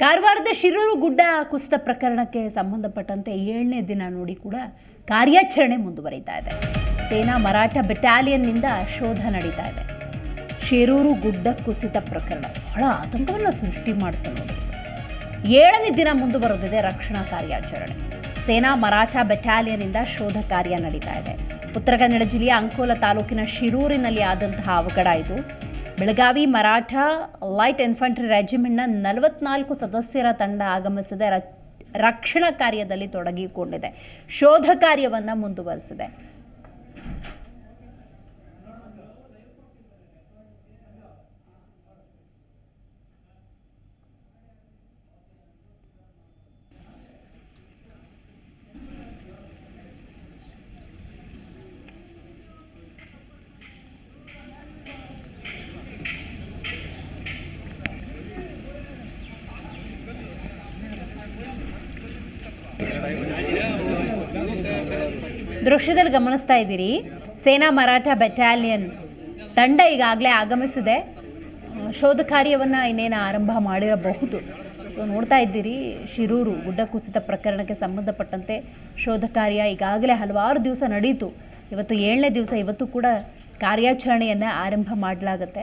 ಕಾರವಾರದ ಶಿರೂರು ಗುಡ್ಡ ಕುಸಿತ ಪ್ರಕರಣಕ್ಕೆ ಸಂಬಂಧಪಟ್ಟಂತೆ ಏಳನೇ ದಿನ ನೋಡಿ ಕೂಡ ಕಾರ್ಯಾಚರಣೆ ಮುಂದುವರಿತಾ ಇದೆ. ಸೇನಾ ಮರಾಠ ಬೆಟಾಲಿಯನ್ನಿಂದ ಶೋಧ ನಡೀತಾ ಇದೆ. ಶಿರೂರು ಗುಡ್ಡ ಕುಸಿತ ಪ್ರಕರಣ ಬಹಳ ಆತಂಕವನ್ನು ಸೃಷ್ಟಿ ಮಾಡ್ತಾ ಏಳನೇ ದಿನ ಮುಂದುವರೆದಿದೆ ರಕ್ಷಣಾ ಕಾರ್ಯಾಚರಣೆ. ಸೇನಾ ಮರಾಠ ಬೆಟಾಲಿಯನ್ನಿಂದ ಶೋಧ ಕಾರ್ಯ ನಡೀತಾ ಇದೆ. ಉತ್ತರ ಕನ್ನಡ ಜಿಲ್ಲೆಯ ಅಂಕೋಲ ತಾಲೂಕಿನ ಶಿರೂರಿನಲ್ಲಿ ಆದಂತಹ ಅವಘಡ ಇದು ಬೆಳಗಾವಿ, ಮರಾಠ, ಲೈಟ್ ಇನ್ಫಂಟ್ರಿ ರೆಜಿಮೆಂಟ್ನ ನಲವತ್ನಾಲ್ಕು ಸದಸ್ಯರ ತಂಡ ಆಗಮಿಸಿದೆ. ರಕ್ಷಣಾ ಕಾರ್ಯದಲ್ಲಿ ತೊಡಗಿಕೊಂಡಿದೆ. ಶೋಧ ಕಾರ್ಯವನ್ನು ಮುಂದುವರೆಸಿದೆ. ದೃಶ್ಯದಲ್ಲಿ ಗಮನಿಸ್ತಾ ಇದ್ದೀರಿ. ಸೇನಾ ಮರಾಠ ಬೆಟಾಲಿಯನ್ ತಂಡ ಈಗಾಗಲೇ ಆಗಮಿಸಿದೆ. ಶೋಧ ಕಾರ್ಯವನ್ನು ಇನ್ನೇನು ಆರಂಭ ಮಾಡಿರಬಹುದು. ಸೊ ನೋಡ್ತಾ ಇದ್ದೀರಿ, ಶಿರೂರು ಗುಡ್ಡ ಕುಸಿತ ಪ್ರಕರಣಕ್ಕೆ ಸಂಬಂಧಪಟ್ಟಂತೆ ಶೋಧ ಕಾರ್ಯ ಈಗಾಗಲೇ ಹಲವಾರು ದಿವಸ ನಡೀತು. ಇವತ್ತು ಏಳನೇ ದಿವಸ, ಇವತ್ತು ಕೂಡ ಕಾರ್ಯಾಚರಣೆಯನ್ನು ಆರಂಭ ಮಾಡಲಾಗುತ್ತೆ.